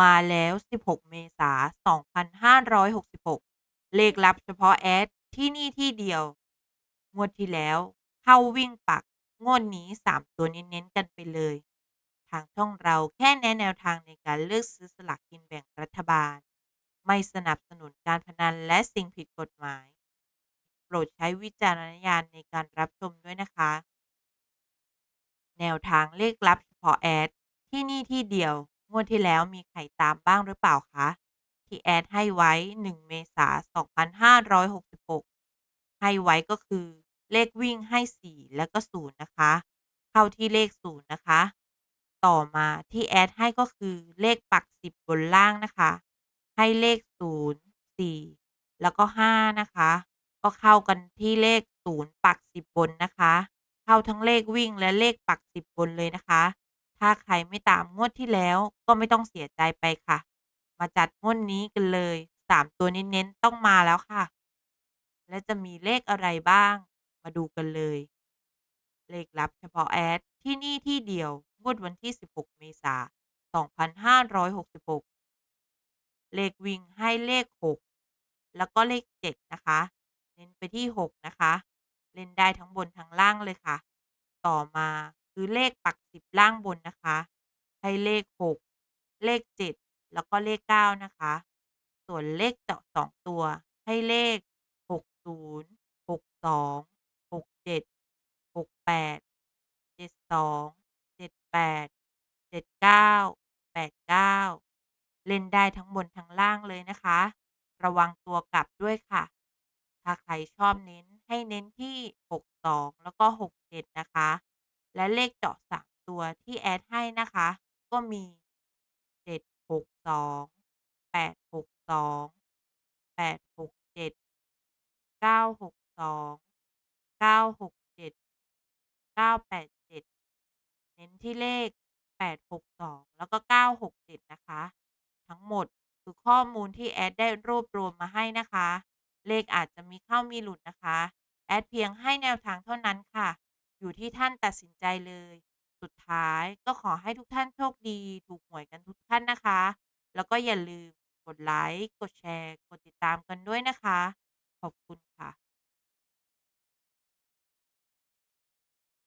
มาแล้ว 16 เมษายน 2566 เลขลับเฉพาะแอดที่นี่ที่เดียว งวดที่แล้ว เข้าวิ่งปัก งวดนี้ 3 ตัวเน้นๆกันไปเลย ทางช่องเราแค่แนะแนวทางในการเลือกซื้อสลากกินแบ่งรัฐบาล ไม่สนับสนุนการพนันและสิ่งผิดกฎหมาย โปรดใช้วิจารณญาณในการรับชมด้วยนะคะ แนวทางเลขลับเฉพาะแอดที่นี่ที่เดียว งวดที่แล้วมีใครตามบ้างหรือเปล่าคะ ที่แอดให้ไว้ 1 เมษายน2566 ให้ไว้ก็คือเลขวิ่งให้ 4 แล้วก็ 0 นะคะ เข้าที่เลข 0 นะคะ ต่อมาที่แอดให้ก็คือเลขปัก 10 บนล่างนะคะ ให้เลข 0 4 แล้วก็ 5 นะคะ ก็เข้ากันที่เลข 0 ปัก 10 บนนะคะ เข้าทั้งเลขวิ่งและเลขปัก 10 บนเลยนะคะ ถ้าใครไม่ตามงวดที่แล้วก็ไม่ต้องเสียใจไปค่ะ มาจัดงวดนี้กันเลย3ตัวเน้นๆต้องมาแล้วค่ะ และจะมีเลขอะไรบ้าง มาดูกันเลย เลขลับเฉพาะแอดที่นี่ที่เดียวงวดวันที่ 16 เมษายน 2566 เลขวิ่งให้เลข 6 แล้วก็เลข 7 นะคะ เน้นไปที่ 6 นะคะ เล่นได้ทั้งบนทั้งล่างเลยค่ะ ต่อมา คือเลขปัก10ล่างบนนะคะให้เลข 6 เลข 7 แล้วก็เลข 9 นะคะ ส่วนเลขเจาะ2ตัว ให้เลข 60 62 67 68 72 78 79 89 เล่นได้ทั้งบนทั้งล่างเลยนะคะ ระวังตัวกลับด้วยค่ะ ถ้าใครชอบเน้นให้เน้นที่ 62 แล้วก็ 67 นะคะ และเลขเจาะ3ตัวที่แอดให้นะคะ ก็มี762 862 867 962 967 987เจ็ดเก้าหกสองเก้าหกเจ็ดเก้าแปดเจ็ดเน้นที่เลข862แล้วก็967นะคะ ทั้งหมดคือข้อมูลที่แอดได้รวบรวมมาให้นะคะ เลขอาจจะมีเข้ามีหลุดนะคะ แอดเพียงให้แนวทางเท่านั้นค่ะ อยู่ที่ท่านตัดสินใจเลย สุดท้ายก็ขอให้ทุกท่านโชคดี ถูกหวยกันทุกท่านนะคะ แล้วก็อย่าลืมกดไลค์ กดแชร์ กดติดตามกันด้วยนะคะ ขอบคุณค่ะ